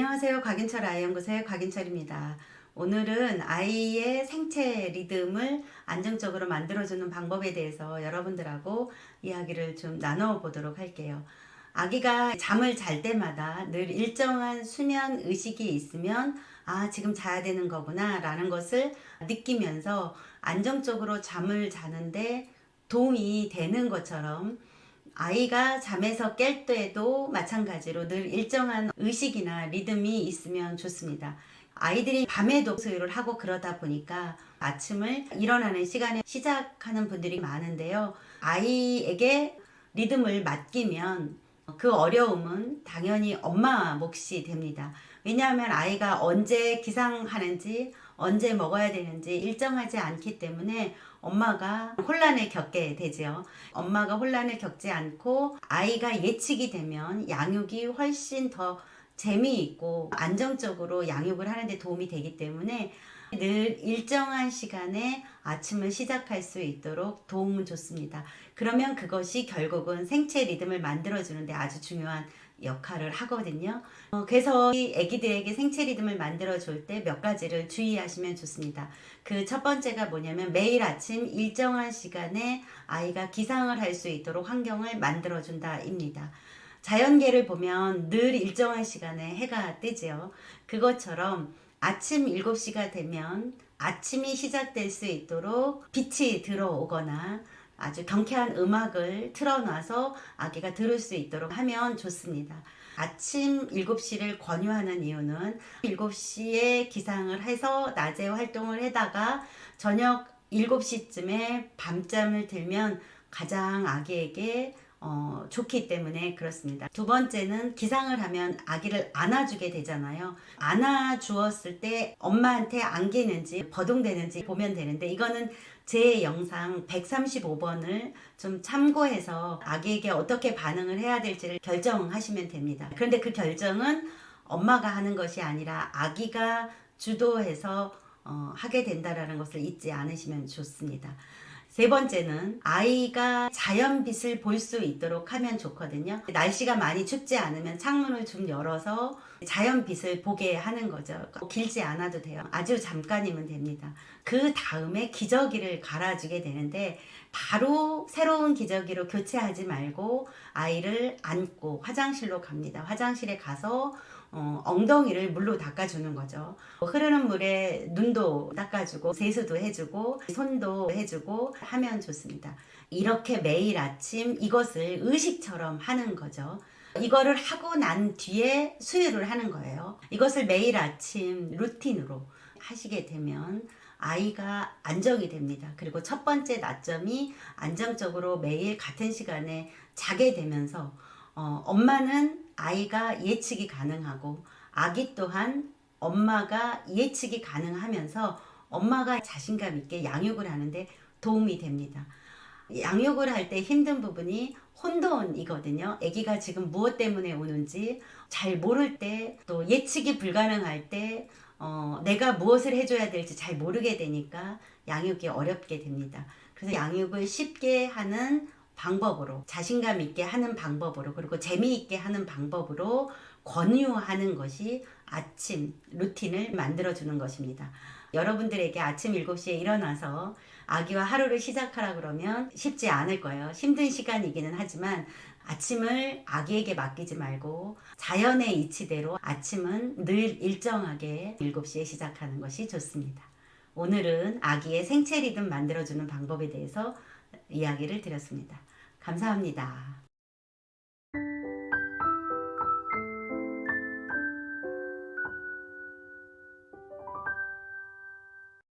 안녕하세요. 곽인철 아이연구소의 곽인철입니다. 오늘은 아이의 생체 리듬을 안정적으로 만들어주는 방법에 대해서 여러분들하고 이야기를 좀 나눠보도록 할게요. 아기가 잠을 잘 때마다 늘 일정한 수면 의식이 있으면 아, 지금 자야 되는 거구나 라는 것을 느끼면서 안정적으로 잠을 자는데 도움이 되는 것처럼 아이가 잠에서 깰 때도 마찬가지로 늘 일정한 의식이나 리듬이 있으면 좋습니다. 아이들이 밤에도 소유를 하고 그러다 보니까 아침을 일어나는 시간에 시작하는 분들이 많은데요. 아이에게 리듬을 맡기면 그 어려움은 당연히 엄마 몫이 됩니다. 왜냐하면 아이가 언제 기상하는지 언제 먹어야 되는지 일정하지 않기 때문에 엄마가 혼란을 겪게 되죠. 엄마가 혼란을 겪지 않고 아이가 예측이 되면 양육이 훨씬 더 재미있고 안정적으로 양육을 하는데 도움이 되기 때문에 늘 일정한 시간에 아침을 시작할 수 있도록 도움은 좋습니다. 그러면 그것이 결국은 생체 리듬을 만들어주는데 아주 중요한 역할을 하거든요. 어, 그래서 이 아기들에게 생체 리듬을 만들어줄 때 몇 가지를 주의하시면 좋습니다. 그 첫 번째가 뭐냐면 매일 아침 일정한 시간에 아이가 기상을 할 수 있도록 환경을 만들어준다입니다. 자연계를 보면 늘 일정한 시간에 해가 뜨지요. 그것처럼 아침 7시가 되면 아침이 시작될 수 있도록 빛이 들어오거나 아주 경쾌한 음악을 틀어놔서 아기가 들을 수 있도록 하면 좋습니다. 아침 7시를 권유하는 이유는 7시에 기상을 해서 낮에 활동을 하다가 저녁 7시쯤에 밤잠을 들면 가장 아기에게 어, 좋기 때문에 그렇습니다. 두 번째는 기상을 하면 아기를 안아주게 되잖아요. 안아주었을 때 엄마한테 안기는지 버둥대는지 보면 되는데 이거는 제 영상 135번을 좀 참고해서 아기에게 어떻게 반응을 해야 될지를 결정하시면 됩니다. 그런데 그 결정은 엄마가 하는 것이 아니라 아기가 주도해서 어, 하게 된다라는 것을 잊지 않으시면 좋습니다. 세 번째는 아이가 자연빛을 볼 수 있도록 하면 좋거든요. 날씨가 많이 춥지 않으면 창문을 좀 열어서 자연빛을 보게 하는 거죠. 길지 않아도 돼요. 아주 잠깐이면 됩니다. 그 다음에 기저귀를 갈아주게 되는데 바로 새로운 기저귀로 교체하지 말고 아이를 안고 화장실로 갑니다. 화장실에 가서 어, 엉덩이를 물로 닦아주는 거죠. 흐르는 물에 눈도 닦아주고 세수도 해주고 손도 해주고 하면 좋습니다. 이렇게 매일 아침 이것을 의식처럼 하는 거죠. 이거를 하고 난 뒤에 수유를 하는 거예요. 이것을 매일 아침 루틴으로 하시게 되면 아이가 안정이 됩니다. 그리고 첫 번째 낮점이 안정적으로 매일 같은 시간에 자게 되면서 어, 엄마는 아이가 예측이 가능하고 아기 또한 엄마가 예측이 가능하면서 엄마가 자신감 있게 양육을 하는데 도움이 됩니다. 양육을 할 때 힘든 부분이 혼돈이거든요. 아기가 지금 무엇 때문에 우는지 잘 모를 때 또 예측이 불가능할 때 어, 내가 무엇을 해줘야 될지 잘 모르게 되니까 양육이 어렵게 됩니다. 그래서 양육을 쉽게 하는 방법으로 자신감 있게 하는 방법으로 그리고 재미있게 하는 방법으로 권유하는 것이 아침 루틴을 만들어 주는 것입니다. 여러분들에게 아침 7시에 일어나서 아기와 하루를 시작하라 그러면 쉽지 않을 거예요. 힘든 시간이기는 하지만 아침을 아기에게 맡기지 말고 자연의 이치대로 아침은 늘 일정하게 7시에 시작하는 것이 좋습니다. 오늘은 아기의 생체 리듬 만들어주는 방법에 대해서 이야기를 드렸습니다. 감사합니다.